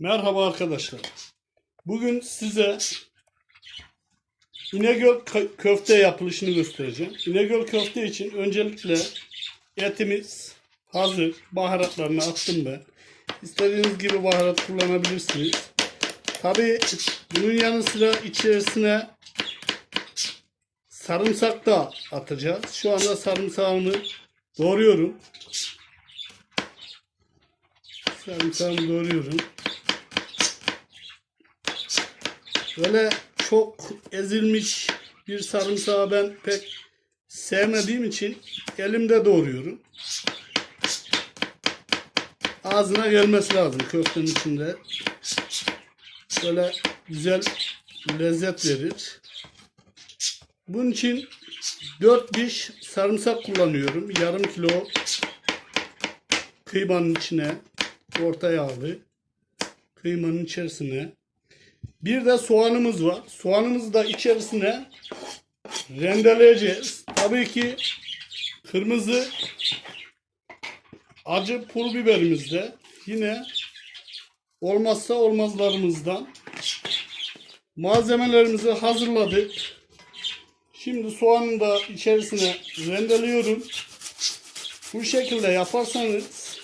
Merhaba arkadaşlar. Bugün size İnegöl kö- köfte yapılışını göstereceğim. İnegöl köfte için öncelikle etimiz hazır. Baharatlarını attım ben. İstediğiniz gibi baharat kullanabilirsiniz. Tabi bunun yanı sıra içerisine sarımsak da atacağız. Şu anda sarımsağını doğruyorum. Sarımsağını doğruyorum. Böyle çok ezilmiş bir sarımsağı ben pek sevmediğim için elimde doğruyorum. Ağzına gelmesi lazım köftenin içinde. Böyle güzel lezzet verir. Bunun için 4 diş sarımsak kullanıyorum. Yarım kilo kıymanın içine orta yağlı kıymanın içerisine bir de soğanımız var. Soğanımızı da içerisine rendeleyeceğiz. Tabii ki kırmızı acı pul biberimiz de yine olmazsa olmazlarımızdan. Malzemelerimizi hazırladık. Şimdi soğanı da içerisine rendeliyorum. Bu şekilde yaparsanız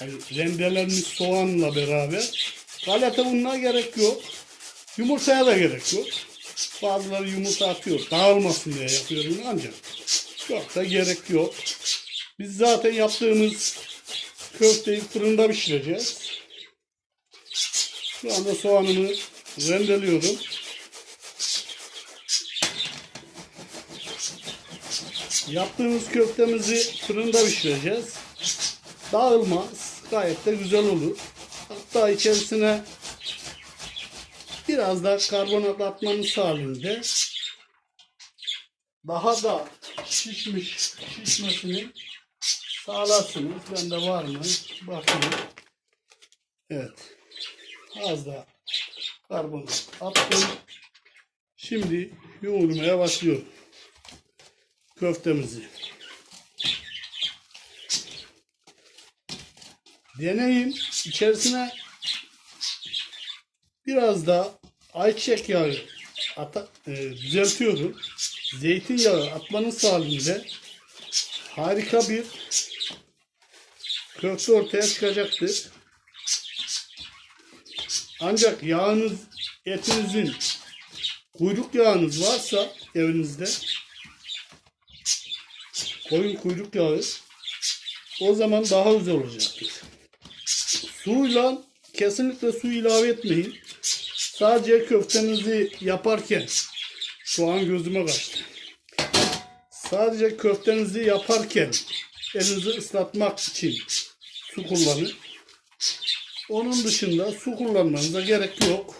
yani rendelenmiş soğanla beraber galeta ununa gerek yok. Yumurtaya da gerek yok. Bazıları yumurta atıyor. Dağılmasın diye yapıyorum ancak. Çok da gerek yok. Biz zaten yaptığımız köfteyi fırında pişireceğiz. Şu anda soğanımı rendeliyorum. Yaptığımız köftemizi fırında pişireceğiz. Dağılmaz. Gayet de güzel olur. Hatta içerisine biraz da karbonat atmanız halinde daha da şişmiş şişmesini sağlarsınız. Bende var mı? Bakın. Evet. Az da karbonat attım. Şimdi yoğurmaya başlıyorum. Köftemizi. Deneyin. İçerisine biraz da ayçiçek yağı ata, e, düzeltiyorum. Zeytinyağı atmanız halinde harika bir köfte ortaya çıkacaktır. Ancak yağınız, etinizin kuyruk yağınız varsa evinizde koyun kuyruk yağı o zaman daha güzel olacaktır. Suyla kesinlikle su ilave etmeyin. Sadece köftenizi yaparken şu an gözüme kaçtı. Sadece köftenizi yaparken elinizi ıslatmak için su kullanın. Onun dışında su kullanmanıza gerek yok.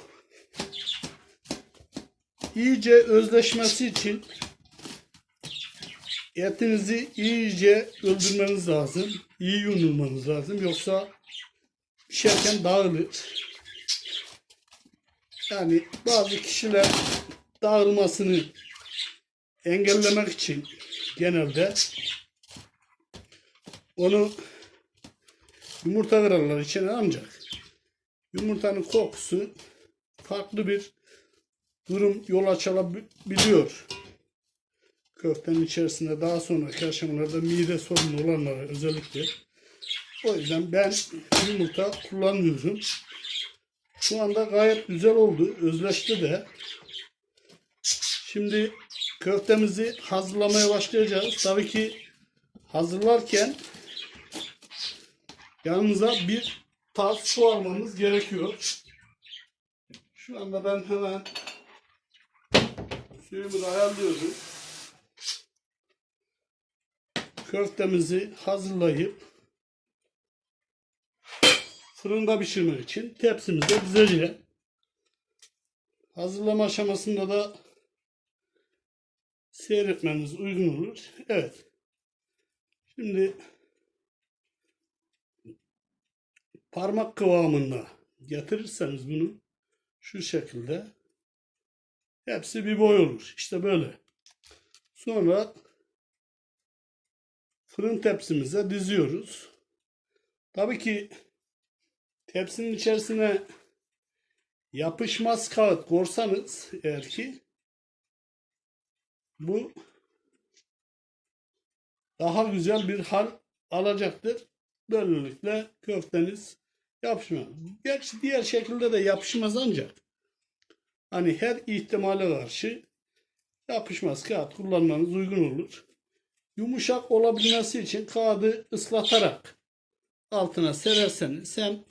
İyice özleşmesi için etinizi iyice öldürmeniz lazım. İyi yumulmanız lazım. Yoksa pişerken dağılır. Yani bazı kişiler dağılmasını engellemek için genelde onu yumurta kırarlar içine ancak yumurtanın kokusu farklı bir durum yol açabiliyor köftenin içerisinde daha sonraki aşamalarda mide sorunu olanlara özellikle. O yüzden ben yumurta kullanmıyorum. Şu anda gayet güzel oldu. Özleşti de. Şimdi köftemizi hazırlamaya başlayacağız. Tabii ki hazırlarken yanımıza bir tas su almamız gerekiyor. Şu anda ben hemen suyumu da ayarlıyorum köftemizi hazırlayıp fırında pişirmek için tepsimize dizeceğiz. Hazırlama aşamasında da seyretmeniz uygun olur. Evet. Şimdi parmak kıvamında getirirseniz bunu şu şekilde hepsi bir boy olur. İşte böyle. Sonra fırın tepsimize diziyoruz. Tabii ki Hepsinin içerisine yapışmaz kağıt korsanız eğer ki bu daha güzel bir hal alacaktır. Böylelikle köfteniz yapışmaz. Gerçi diğer şekilde de yapışmaz ancak hani her ihtimale karşı yapışmaz kağıt kullanmanız uygun olur. Yumuşak olabilmesi için kağıdı ıslatarak altına sererseniz hem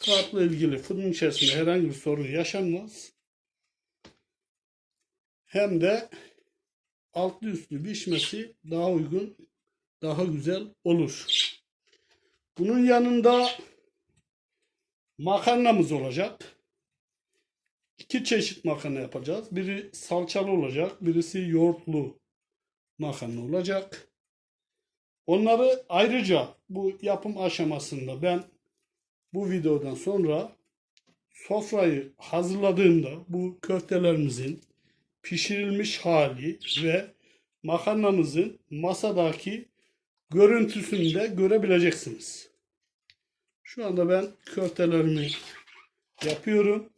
kağıtla ilgili fırın içerisinde herhangi bir sorun yaşanmaz. Hem de altlı üstlü pişmesi daha uygun, daha güzel olur. Bunun yanında makarnamız olacak. İki çeşit makarna yapacağız. Biri salçalı olacak, birisi yoğurtlu makarna olacak. Onları ayrıca bu yapım aşamasında ben bu videodan sonra sofrayı hazırladığımda bu köftelerimizin pişirilmiş hali ve makarnamızın masadaki görüntüsünü de görebileceksiniz. Şu anda ben köftelerimi yapıyorum.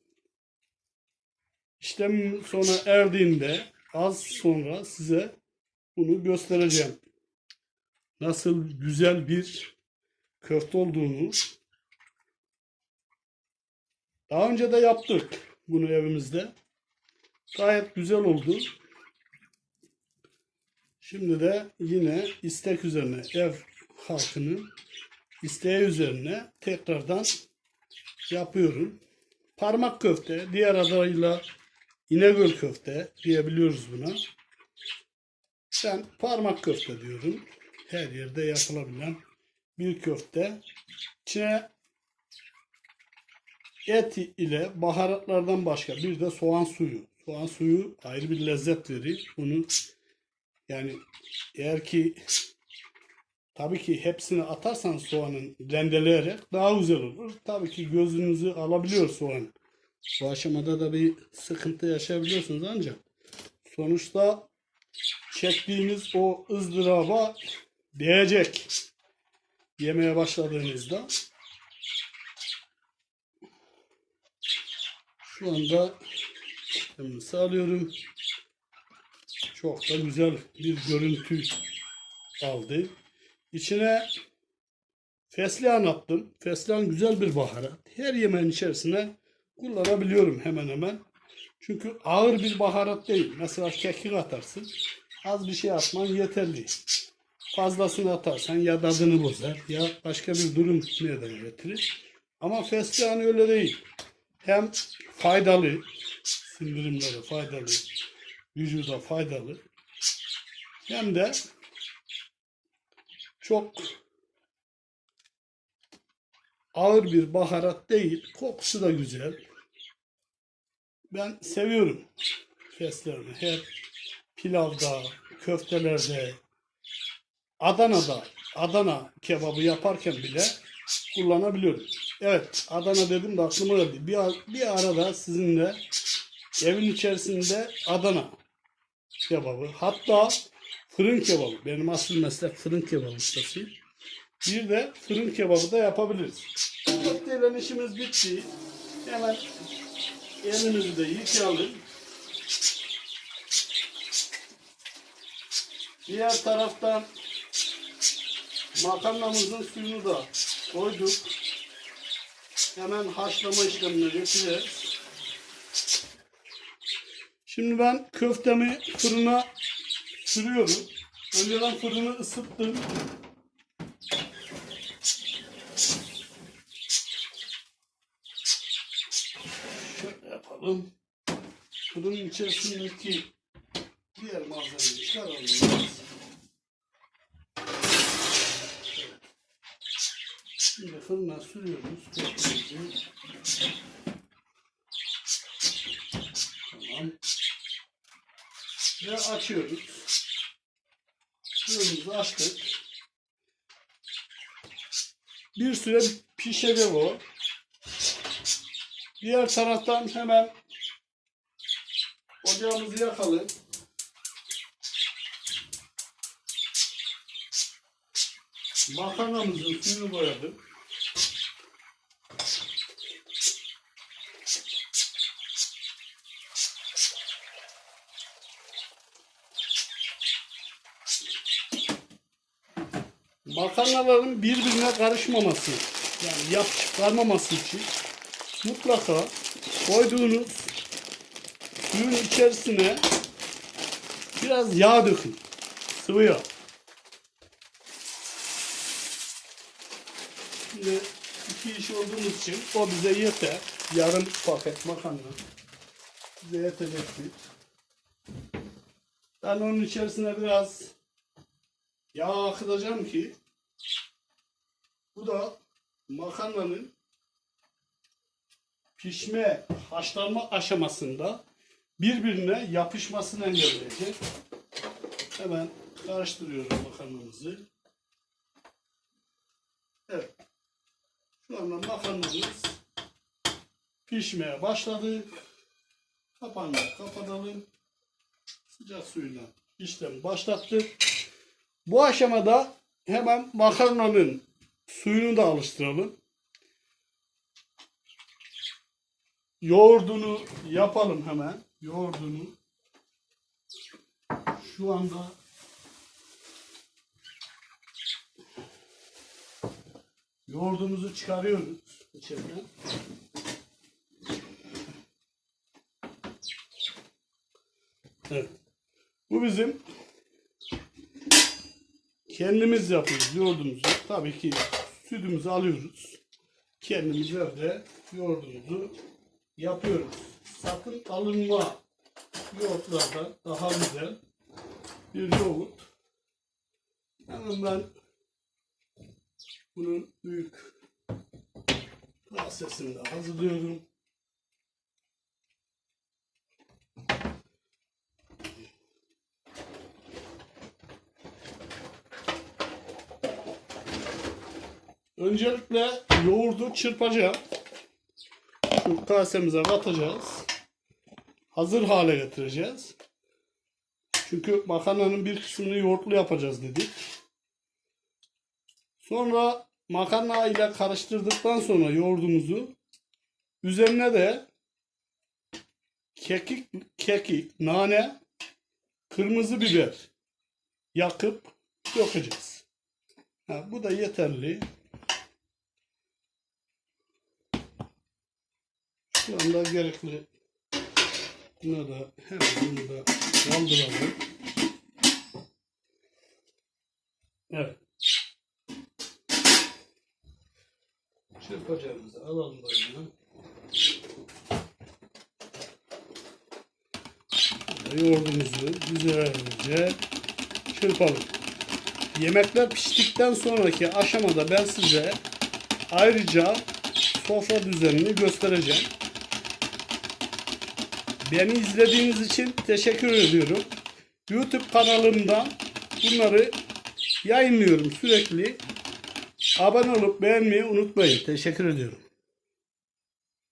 İşlem sona erdiğinde az sonra size bunu göstereceğim. Nasıl güzel bir köfte olduğunu daha önce de yaptık bunu evimizde. Gayet güzel oldu. Şimdi de yine istek üzerine ev halkının isteği üzerine tekrardan yapıyorum. Parmak köfte, diğer adıyla İnegöl köfte diyebiliyoruz buna. Ben parmak köfte diyorum. Her yerde yapılabilen bir köfte. İçine et ile baharatlardan başka bir de soğan suyu. Soğan suyu ayrı bir lezzet verir. Bunu yani eğer ki tabii ki hepsini atarsan soğanın rendeleyerek daha güzel olur. Tabii ki gözünüzü alabiliyor soğan. Bu aşamada da bir sıkıntı yaşayabiliyorsunuz ancak sonuçta çektiğiniz o ızdıraba değecek yemeye başladığınızda. Şu anda sağlıyorum. Çok da güzel bir görüntü aldı. İçine fesleğen attım. Fesleğen güzel bir baharat. Her yemeğin içerisine kullanabiliyorum hemen hemen. Çünkü ağır bir baharat değil. Mesela kekik atarsın. Az bir şey atman yeterli. Fazlasını atarsan ya tadını bozar ya başka bir durum meydana getirir. Ama fesleğen öyle değil. Hem faydalı, sindirimlere faydalı, vücuda faydalı. Hem de çok ağır bir baharat değil. Kokusu da güzel. Ben seviyorum fesleğeni. Her pilavda, köftelerde, Adana'da, Adana kebabı yaparken bile kullanabiliyorum. Evet, Adana dedim de aklıma geldi. Bir, bir arada sizinle evin içerisinde Adana kebabı, hatta fırın kebabı. Benim asıl meslek fırın kebabı ustasıyım. Bir de fırın kebabı da yapabiliriz. Köfteyle işimiz bitti. Hemen elimizi de yıkayalım. Diğer taraftan makarnamızın suyunu da koyduk. Hemen haşlama işlemine geçeceğiz. Şimdi ben köftemi fırına sürüyorum. Önceden fırını ısıttım. Şöyle yapalım. Fırının içerisindeki diğer malzemeleri çıkaralım. Şimdi fırına sürüyoruz. Tamam. Ve açıyoruz. Fırınımızı açtık. Bir süre pişecek o. Diğer taraftan hemen ocağımızı yakalım. Makarnamızın üstünü boyadık. Makarnaların birbirine karışmaması, yani yap çıkarmaması için mutlaka koyduğunuz suyun içerisine biraz yağ dökün. Sıvı yağ. Şimdi iki iş olduğumuz için o bize yeter. Yarım paket makarna. Bize yetecektir. Ben onun içerisine biraz yağ akıtacağım ki bu da makarnanın pişme, haşlanma aşamasında birbirine yapışmasını engelleyecek. Hemen karıştırıyorum makarnamızı. Evet. Şu anda makarnamız pişmeye başladı. Kapağını kapatalım. Sıcak suyla işlemi başlattık. Bu aşamada hemen makarnanın suyunu da alıştıralım. Yoğurdunu yapalım hemen. Yoğurdunu şu anda yoğurdumuzu çıkarıyoruz içeriden. Evet. Bu bizim kendimiz yapıyoruz yoğurdumuzu. Tabii ki sütümüzü alıyoruz. Kendimiz evde yoğurdumuzu yapıyoruz. Satın alınma yoğurtlardan daha güzel bir yoğurt. Hemen ben bunun büyük kasesini de hazırlıyorum. Öncelikle yoğurdu çırpacağım. Şu kasemize katacağız. Hazır hale getireceğiz. Çünkü makarnanın bir kısmını yoğurtlu yapacağız dedik. Sonra makarna ile karıştırdıktan sonra yoğurdumuzu üzerine de kekik, kekik, nane, kırmızı biber yakıp dökeceğiz. Ha, bu da yeterli. Şu anda gerekli. Buna da hemen bunu da kaldıralım. Evet. Çırpacağımızı alalım böyle. Yoğurdumuzu güzelce çırpalım. Yemekler piştikten sonraki aşamada ben size ayrıca sofra düzenini göstereceğim. Beni izlediğiniz için teşekkür ediyorum. YouTube kanalımda bunları yayınlıyorum sürekli. Abone olup beğenmeyi unutmayın. Teşekkür ediyorum.